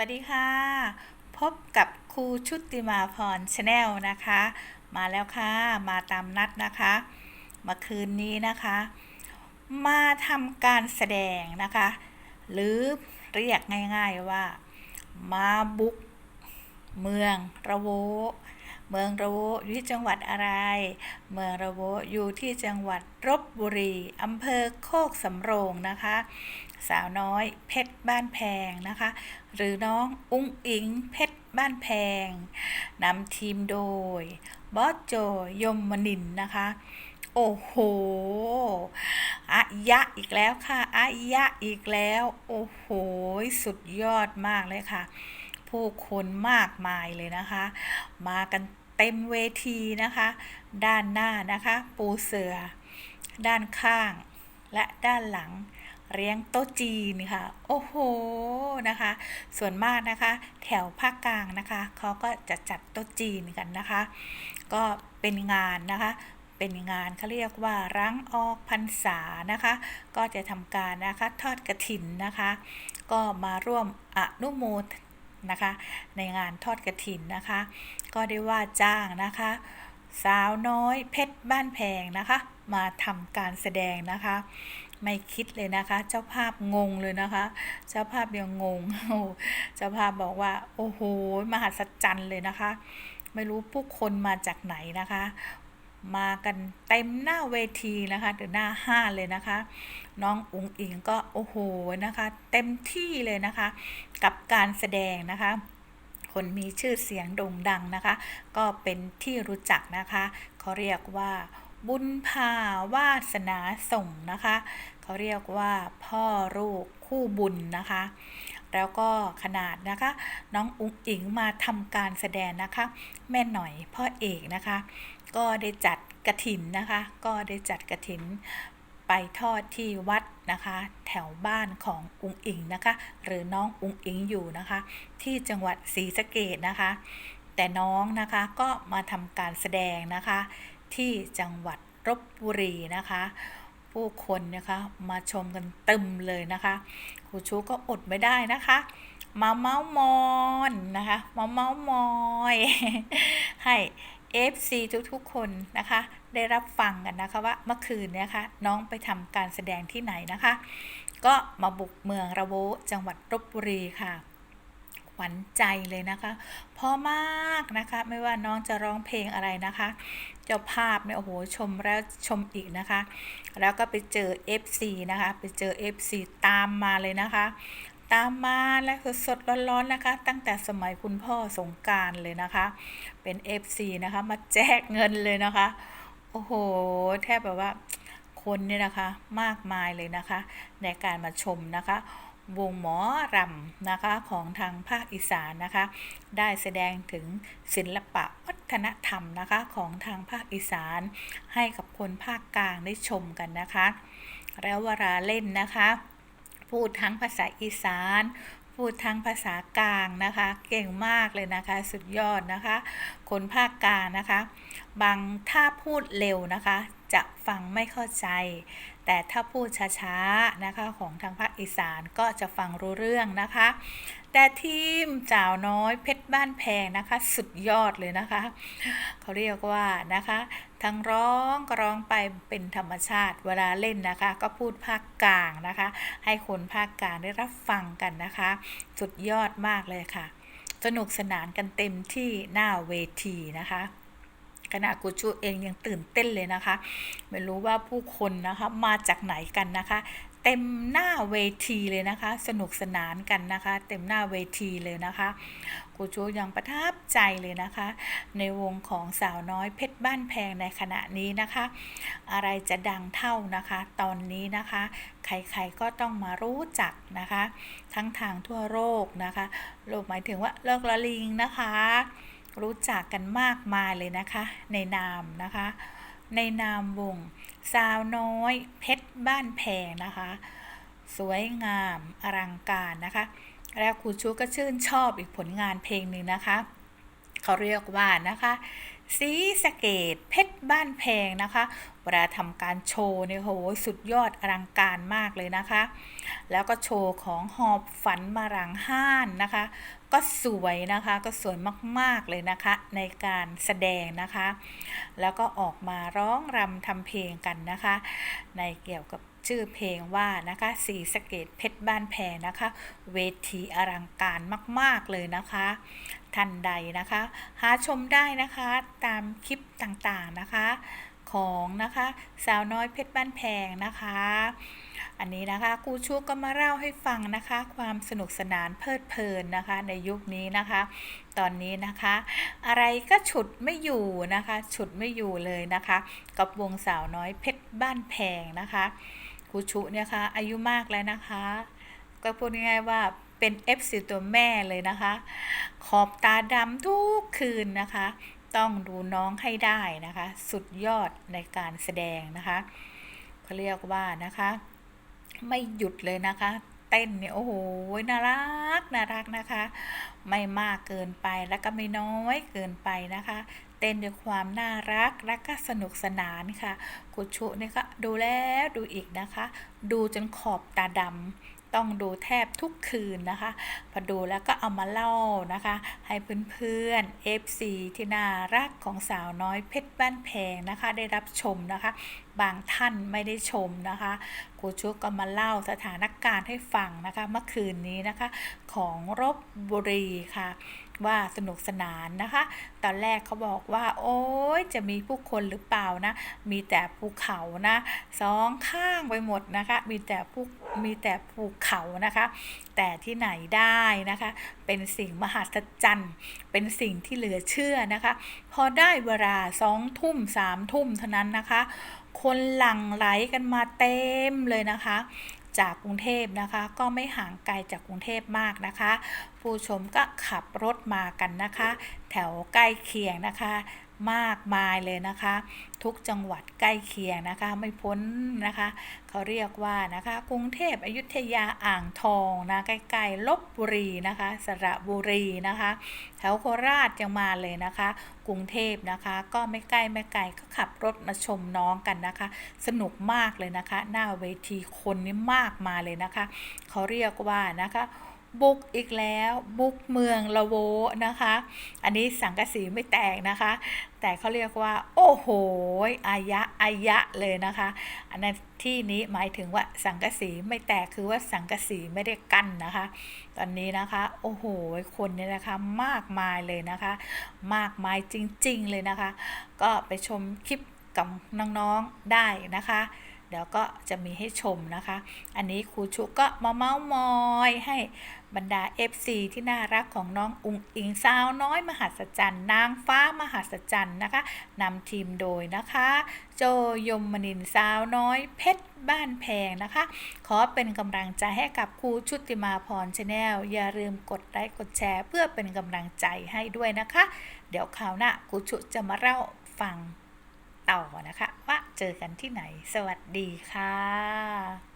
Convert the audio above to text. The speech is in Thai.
วัสดีค่ะ พบกับครูชุติมาพรชาแนลนะคะ มาแล้วค่ะ มาตามนัดนะคะเมื่อคืนนี้นะคะ มาทำการแสดงนะคะ หรือเรียกง่ายๆว่า มาบุก เมืองระโว เมืองระโวอยู่ที่จังหวัดอะไร เมืองระโวอยู่ที่จังหวัดลบบุรีอำเภอโคกสำโรงนะคะ สาวน้อย เพชรบ้านแพงนะคะ หรือน้องอุ้งอิงเพชรบ้านแพงนำทีมโดยบอสโจยมมนินนะคะ โอ้โหอายะอีกแล้วค่ะอายะอีกแล้ว โอ้โห สุดยอดมากเลยค่ะ ผู้คนมากมายเลยนะคะ มากันเต็มเวทีนะคะ ด้านหน้านะคะ ปูเสือ ด้านข้างและด้านหลัง เรียงโต๊ะจีนค่ะ โอ้โหนะคะ ส่วนมากนะคะ แถวภาคกลางนะคะเขาก็จะจัดโต๊ะจีนกันนะคะ ก็เป็นงานนะคะเป็นงานเขาเรียกว่ารังออกพรรษานะคะ ก็จะทำการนะคะทอดกระถินนะคะ ก็มาร่วมอนุโมทนะคะ ในงานทอดกระถินนะคะ ก็ได้ว่าจ้างนะคะ สาวน้อยเพชรบ้านแพงนะคะ มาทำการแสดงนะคะ ไม่คิดเลยนะคะ เจ้าภาพงงเลยนะคะ เจ้าภาพยังงง เจ้าภาพบอกว่า โอ้โห มหัศจรรย์เลยนะคะ ไม่รู้ผู้คนมาจากไหนนะคะ มากันเต็มหน้าเวทีนะคะหรือหน้าห้าเลยนะคะ น้องอุ๋งอิงก็โอ้โหนะคะ เต็มที่เลยนะคะ กับการแสดงนะคะคนมีชื่อเสียงโด่งดังนะคะ ก็เป็นที่รู้จักนะคะ เขาเรียกว่า บุญพาวาสนาส่งนะคะ เขาเรียกว่าพ่อลูกคู่บุญนะคะ แล้วก็ขนาดนะคะ น้องอุ๋งอิงมาทำการแสดงนะคะ แม่หน่อยพ่อเอกนะคะ ก็ได้จัดกระถินนะคะ ก็ได้จัดกระถินไปทอดที่วัดนะคะ แถวบ้านของอุงอิงนะคะ หรือน้องอุงอิงอยู่นะคะ ที่จังหวัดศรีสะเกดนะคะ แต่น้องนะคะก็มาทำการแสดงนะคะ ที่จังหวัดลบบุรีนะคะ ผู้คนนะคะมาชมกันเต็มเลยนะคะครูชูก็อดไม่ได้นะคะ มาเมาส์มอนนะคะมาเมาส์มอยให้ FC ทุกๆ คนนะคะ ได้รับฟังกันนะคะว่าเมื่อคืนเนี่ยค่ะน้องไปทำการแสดงที่ไหนนะคะ ก็มาบุกเมืองระโวจังหวัดลบบุรีค่ะ ขวัญใจเลยนะคะเพอมากนะคะไม่ว่าน้องจะร้องเพลงอะไรนะคะ เจ้าภาพเนี่ยโอ้โหชมแล้วชมอีกนะคะ แล้วก็ไปเจอ FC นะคะไปเจอ FC ตามมาเลยนะคะ ตามมาแล้วสดๆร้อนๆนะคะ ตั้งแต่สมัยคุณพ่อสงการเลยนะคะ เป็น FC นะคะมาแจกเงินเลยนะคะโอ้โหแทบแบบว่าคนเนี่ยนะคะมากมายเลยนะคะ ในการมาชมนะคะ วงหมอรำนะคะของทางภาคอีสานนะคะ ได้แสดงถึงศิลปะวัฒนธรรมนะคะของทางภาคอีสาน ให้กับคนภาคกลางได้ชมกันนะคะ แล้วเวลาเล่นนะคะ พูดทั้งภาษาอีสานพูดทั้งภาษากลางนะคะ เก่งมากเลยนะคะ สุดยอดนะคะ คนภาคกลางนะคะ บางถ้าพูดเร็วนะคะ จะฟังไม่เข้าใจ แต่ถ้าพูดช้าๆนะคะของทางภาคอีสานก็จะฟังรู้เรื่องนะคะ แต่ทีมสาวน้อยเพชรบ้านแพงนะคะ สุดยอดเลยนะคะเขาเรียกว่านะคะทั้งร้องก็ร้องไปเป็นธรรมชาติเวลาเล่นนะคะ ก็พูดภาคกลางนะคะ ให้คนภาคกลางได้รับฟังกันนะคะ สุดยอดมากเลยค่ะ สนุกสนานกันเต็มที่หน้าเวทีนะคะ ขณะกูชูเองยังตื่นเต้นเลยนะคะ ไม่รู้ว่าผู้คนนะคะมาจากไหนกันนะคะ เต็มหน้าเวทีเลยนะคะ สนุกสนานกันนะคะ เต็มหน้าเวทีเลยนะคะกูชูยังประทับใจเลยนะคะ ในวงของสาวน้อยเพชรบ้านแพงในขณะนี้นะคะ อะไรจะดังเท่านะคะ ตอนนี้นะคะ ใครๆก็ต้องมารู้จักนะคะ ทั้งทางทั่วโลกนะคะโลกหมายถึงว่าโลกละลิงนะคะ รู้จักกันมากมายเลยนะคะ ในนามนะคะ ในนามวงสาวน้อย เพชรบ้านแพงนะคะ สวยงามอลังการนะคะ แล้วครูชูก็ชื่นชอบอีกผลงานเพลงหนึ่งนะคะ เขาเรียกว่านะคะสีสะเกตเพชรบ้านแพงนะคะ เวลาทำการโชว์เนี่ยโหสุดยอดอลังการมากเลยนะคะ แล้วก็โชว์ของหอบฝันมารังห้านนะคะ ก็สวยนะคะก็สวยมากๆเลยนะคะในการแสดงนะคะ แล้วก็ออกมาร้องรำทำเพลงกันนะคะ ในเกี่ยวกับชื่อเพลงว่านะคะสีสะเกตเพชรบ้านแพงนะคะ เวทีอลังการมาก ๆ เลยนะคะ ท่านใดนะคะ หาชมได้นะคะตามคลิปต่างๆนะคะ ของนะคะ สาวน้อยเพชรบ้านแพงนะคะ อันนี้นะคะครูชูก็มาเล่าให้ฟังนะคะ ความสนุกสนานเพลิดเพลินนะคะ ในยุคนี้นะคะ ตอนนี้นะคะ อะไรก็ฉุดไม่อยู่นะคะ ฉุดไม่อยู่เลยนะคะ กับวงสาวน้อยเพชรบ้านแพงนะคะครูชูเนี่ยค่ะอายุมากแล้วนะคะ ก็พูดง่ายๆว่าเป็น FC ตัวแม่เลยนะคะ ขอบตาดำทุกคืนนะคะ ต้องดูน้องให้ได้นะคะ สุดยอดในการแสดงนะคะเขาเรียกว่านะคะ ไม่หยุดเลยนะคะ เต้นเนี่ยโอ้โหน่ารักน่ารักนะคะ ไม่มากเกินไปแล้วก็ไม่น้อยเกินไปนะคะ เต้นด้วยความน่ารักและก็สนุกสนานค่ะกุชุเนี่ยก็ดูแล้วดูอีกนะคะ ดูจนขอบตาดำ ต้องดูแทบทุกคืนนะคะ พอดูแล้วก็เอามาเล่านะคะ ให้เพื่อนๆ FC ที่น่ารักของสาวน้อยเพชรบ้านแพงนะคะ ได้รับชมนะคะ บางท่านไม่ได้ชมนะคะครูชุกก็มาเล่าสถานการณ์ให้ฟังนะคะ เมื่อคืนนี้นะคะ ของรบบุรีค่ะ ว่าสนุกสนานนะคะ ตอนแรกเขาบอกว่า โอ้ยจะมีผู้คนหรือเปล่านะ มีแต่ภูเขานะสองข้างไปหมดนะคะ มีแต่ภูมีแต่ภูเขานะคะ แต่ที่ไหนได้นะคะ เป็นสิ่งมหัศจรรย์ เป็นสิ่งที่เหลือเชื่อนะคะ พอได้เวลาสองทุ่มสามทุ่มเท่านั้นนะคะ คนหลั่งไหลกันมาเต็มเลยนะคะ จากกรุงเทพนะคะ ก็ไม่ห่างไกลจากกรุงเทพมากนะคะ ผู้ชมก็ขับรถมากันนะคะ แถวใกล้เคียงนะคะ มากมายเลยนะคะ ทุกจังหวัดใกล้เคียงนะคะ ไม่พ้นนะคะเขาเรียกว่านะคะกรุงเทพอยุธยาอ่างทองนะใกล้ๆลบบุรีนะคะ สระบุรีนะคะแถวโคราชยังมาเลยนะคะ กรุงเทพนะคะ ก็ไม่ใกล้ไม่ไกลก็ขับรถมาชมน้องกันนะคะ สนุกมากเลยนะคะ หน้าเวทีคนนี่มากมาเลยนะคะ เขาเรียกว่านะคะ บุกอีกแล้วบุกเมืองละโวนะคะ อันนี้สังกะสีไม่แตกนะคะ แต่เขาเรียกว่า โอ้โหอายะอายะเลยนะคะ อันนั้นที่นี้หมายถึงว่าสังกะสีไม่แตกคือว่าสังกะสีไม่ได้กั้นนะคะ ตอนนี้นะคะ โอ้โหคนเนี่ยนะคะมากมายเลยนะคะ มากมายจริงๆเลยนะคะ ก็ไปชมคลิปกับน้องๆได้นะคะ เดี๋ยวก็จะมีให้ชมนะคะ อันนี้ครูชุกก็มาเมาส์มอยให้บรรดา FC ที่น่ารักของน้องอุงอิงสาวน้อยมหัศจรรย์นางฟ้ามหัศจรรย์นะคะนำทีมโดยนะคะ โจยมมนินสาวน้อยเพชรบ้านแพงนะคะ ขอเป็นกำลังใจให้กับครูชุติมาพรชาแนลอย่าลืมกดไลค์กดแชร์ เพื่อเป็นกำลังใจให้ด้วยนะคะ เดี๋ยวคราวหน้าครูชุจะมาเล่าฟัง ต่อนะคะ ว่าเจอกันที่ไหนสวัสดีค่ะ